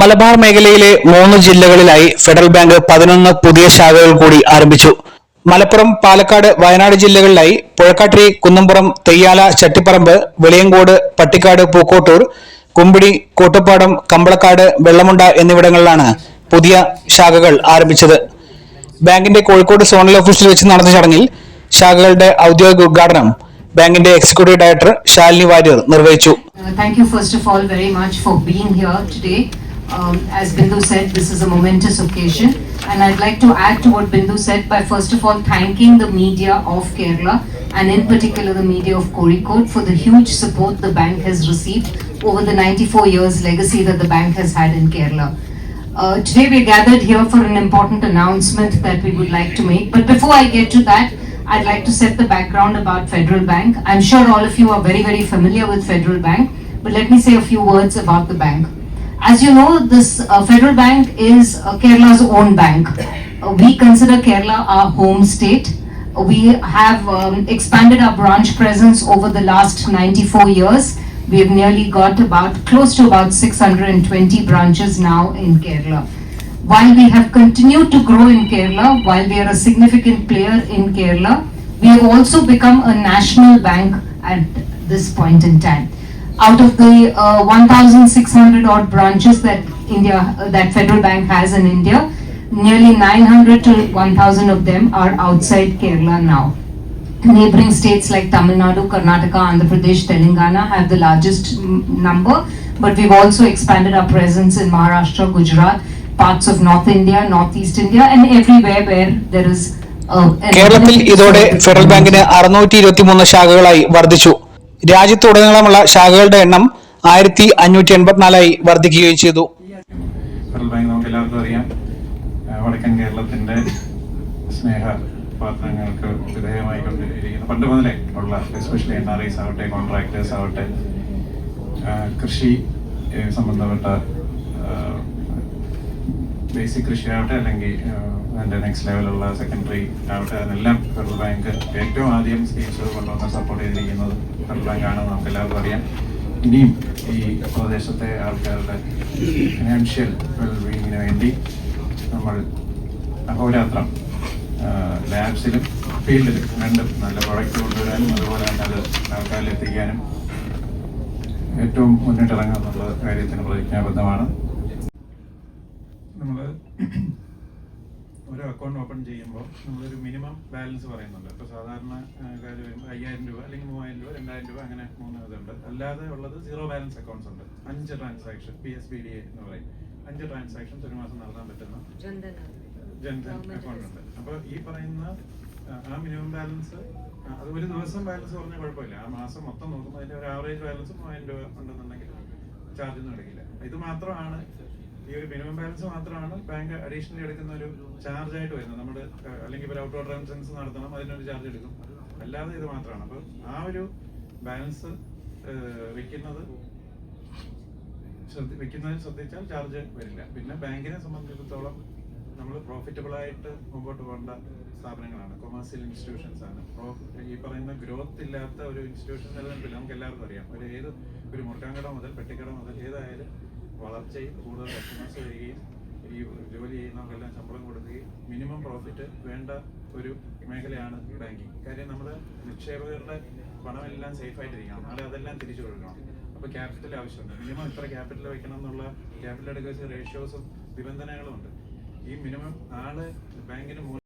മലബാർ മേഖലയിലെ മൂന്ന് ജില്ലകളിലായി ഫെഡറൽ ബാങ്ക് പതിനൊന്ന് പുതിയ ശാഖകൾ കൂടി ആരംഭിച്ചു. മലപ്പുറം പാലക്കാട് വയനാട് ജില്ലകളിലായി പുഴക്കാട്ടിരി കുന്നംപുറം തെയ്യാല ചട്ടിപ്പറമ്പ് വെളിയങ്കോട് പട്ടിക്കാട് പൂക്കോട്ടൂർ കുമ്പിടി കൂട്ടുപ്പാടം കമ്പളക്കാട് വെള്ളമുണ്ട എന്നിവിടങ്ങളിലാണ് പുതിയ ശാഖകൾ ആരംഭിച്ചത്. ബാങ്കിന്റെ കോഴിക്കോട് സോണൽ ഓഫീസിൽ വെച്ച് നടന്ന ചടങ്ങിൽ ശാഖകളുടെ ഔദ്യോഗിക ഉദ്ഘാടനം ബാങ്കിന്റെ എക്സിക്യൂട്ടീവ് ഡയറക്ടർ ശാലിനി വാര്യർ നിർവഹിച്ചു. Uh, Thank you first of all very much for. Um, As Bindu said, this is a momentous occasion and I'd like to add to what Bindu said by first of all thanking the media of Kerala and in particular the media of Kozhikode for the huge support the bank has received over the 94 years legacy that the bank has had in Kerala. Uh, Today we are gathered here for an important announcement that we would like to make. But before I get to that, I'd like to set the background about Federal Bank. I'm sure all of you are very, very familiar with Federal Bank, but let me say a few words about the bank. As you know, this uh, Federal Bank is uh, Kerala's own bank. Uh, We consider Kerala our home state. We have um, expanded our branch presence over the last 94 years. We have nearly got about, close to about 620 branches now in Kerala. While we have continued to grow in Kerala, while we are a significant player in Kerala, we have also become a national bank at this point in time. Out of the uh, 1,600 odd branches that India, uh, that Federal Bank has in India, nearly 900 to 1,000 of them are outside Kerala now. Neighboring states like Tamil Nadu, Karnataka, Andhra Pradesh, Telangana have the largest m- number, but we've also expanded our presence in Maharashtra, Gujarat, parts of North India, Northeast India, and everywhere where there is. uh, Kerala കേരളത്തിൽ ഇതോടെ federal. ബാങ്കിന് അറുന്നൂറ്റി ഇരുപത്തിമൂന്ന് ശാഖകളായി വർദ്ധിച്ചു രാജ്യത്തുടനീളമുള്ള ശാഖകളുടെ എണ്ണം ആയിരത്തി അഞ്ഞൂറ്റി എൺപത്തിനാലായി വർദ്ധിക്കുകയും ചെയ്തു. ഫെഡറൽ ബാങ്ക് നമുക്ക് എല്ലാവർക്കും അറിയാം വടക്കൻ കേരളത്തിന്റെ സ്നേഹ പാത്രങ്ങൾക്ക് വിധേയമായിക്കൊണ്ടിരിക്കുന്ന പണ്ട് മുതലേ ഉള്ള എസ്പെഷ്യലി എൻ ആർ ഐസ് ആവട്ടെ കോൺട്രാക്ടേഴ്സ് ആവട്ടെ കൃഷി സംബന്ധപ്പെട്ട ബേസിക് കൃഷി ആവട്ടെ അല്ലെങ്കിൽ അതിന്റെ നെക്സ്റ്റ് ലെവലുള്ള സെക്കൻഡറി ആവട്ടെ അതിനെല്ലാം ഫെഡറൽ ബാങ്ക് ഏറ്റവും ആദ്യം സ്കീംസ് കൊണ്ടുവന്ന് സപ്പോർട്ട് ചെയ്തിരിക്കുന്നത് ഫെഡറൽ ബാങ്ക് ആണെന്ന് നമുക്ക് എല്ലാവർക്കും അറിയാം. ഇനിയും ഈ പ്രദേശത്തെ ആൾക്കാരുടെ ഫിനാൻഷ്യൽ വെൽബീങ്ങിന് വേണ്ടി നമ്മൾ അഹോരാത്രം ലാബ്സിലും ഫീൽഡിലും രണ്ടും നല്ല പ്രൊഡക്റ്റ് കൊണ്ടുവരാനും അതുപോലെ തന്നെ അത് ആൾക്കാരിൽ എത്തിക്കാനും ഏറ്റവും മുന്നിട്ടിറങ്ങുന്നുള്ള കാര്യത്തിന് പ്രതിജ്ഞാബദ്ധമാണ്. നമ്മൾ ഒരു അക്കൗണ്ട് ഓപ്പൺ ചെയ്യുമ്പോൾ നമ്മളൊരു മിനിമം ബാലൻസ് പറയുന്നുണ്ട്. അപ്പോൾ സാധാരണ കാര്യം വരുമ്പോൾ അയ്യായിരം രൂപ അല്ലെങ്കിൽ മൂവായിരം രൂപ രണ്ടായിരം രൂപ അങ്ങനെ മൂന്ന് ഇതുണ്ട്. അല്ലാതെ ഉള്ളത് സീറോ ബാലൻസ് അക്കൗണ്ട്സ് ഉണ്ട്. അഞ്ച് transaction P S B D A എന്ന് പറയും. അഞ്ച് ട്രാൻസാക്ഷൻസ് ഒരു മാസം നടത്താൻ പറ്റുന്ന ജൻധൻ അക്കൗണ്ട്. ഉണ്ട്. അപ്പോൾ ഈ പറയുന്ന ആ, ആ മിനിമം ബാലൻസ് അത് ഒരു ദിവസം ബാലൻസ് പറഞ്ഞാൽ കുഴപ്പമില്ല. ആ മാസം മൊത്തം നോക്കുമ്പോൾ അതിന്റെ ഒരു ആവറേജ് ബാലൻസ് മൂവായിരം രൂപ ഉണ്ടെന്നുണ്ടെങ്കിൽ ചാർജ് ഒന്നും എടുക്കില്ല. ഇത് മാത്രമാണ് ഈ ഒരു മിനിമം ബാലൻസ് മാത്രമാണ് ബാങ്ക് അഡീഷണലി എടുക്കുന്ന ഒരു ചാർജ് ആയിട്ട് വരുന്നത്. നമ്മൾ അല്ലെങ്കിൽ ഒരു ഓഫ് ട്രാൻസാക്ഷൻസ് നടത്തണം അതിനൊരു ചാർജ് എടുക്കും. അല്ലാതെ ഇത് മാത്രമാണ്. അപ്പോൾ ആ ഒരു ബാലൻസ് വെക്കുന്നത് ശ്രദ്ധ വെക്കുന്നതിന് ശ്രദ്ധിച്ചാൽ ചാർജ് വരില്ല. പിന്നെ ബാങ്കിനെ സംബന്ധിച്ചിടത്തോളം നമ്മൾ പ്രോഫിറ്റബിൾ ആയിട്ട് മുമ്പോട്ട് പോകേണ്ട സ്ഥാപനങ്ങളാണ്. കൊമേഴ്സ്യൽ ഇൻസ്റ്റിറ്റ്യൂഷൻസ് ആണ്. ഈ പറയുന്ന ഗ്രോത്ത് ഇല്ലാത്ത ഒരു ഇൻസ്റ്റിറ്റ്യൂഷൻ നിലനിൽപ്പില്ല. നമുക്ക് എല്ലാവർക്കും അറിയാം. ഒരു ഏത് ഒരു മുറുക്കാൻകട മുതൽ പെട്ടിക്കട മുതൽ ഏതായാലും വളർച്ചയും കൂടുതൽ കസ്റ്റമേഴ്സ് വരികയും ഈ ജോലി ചെയ്യുന്നവർക്കെല്ലാം ശമ്പളം കൊടുക്കുകയും മിനിമം പ്രോഫിറ്റ് വേണ്ട ഒരു മേഖലയാണ് ബാങ്കിങ് കാര്യം നമ്മുടെ നിക്ഷേപകരുടെ പണമെല്ലാം സേഫായിട്ടിരിക്കണം നാളെ അതെല്ലാം തിരിച്ചു കൊടുക്കണം. അപ്പോൾ ക്യാപിറ്റൽ ആവശ്യമുണ്ട്. മിനിമം ഇത്ര ക്യാപിറ്റൽ വയ്ക്കണം എന്നുള്ള ക്യാപിറ്റൽ അഡ്വൈസ് റേഷ്യോസും നിബന്ധനകളും ഉണ്ട്. ഈ മിനിമം ആൾ ബാങ്കിന്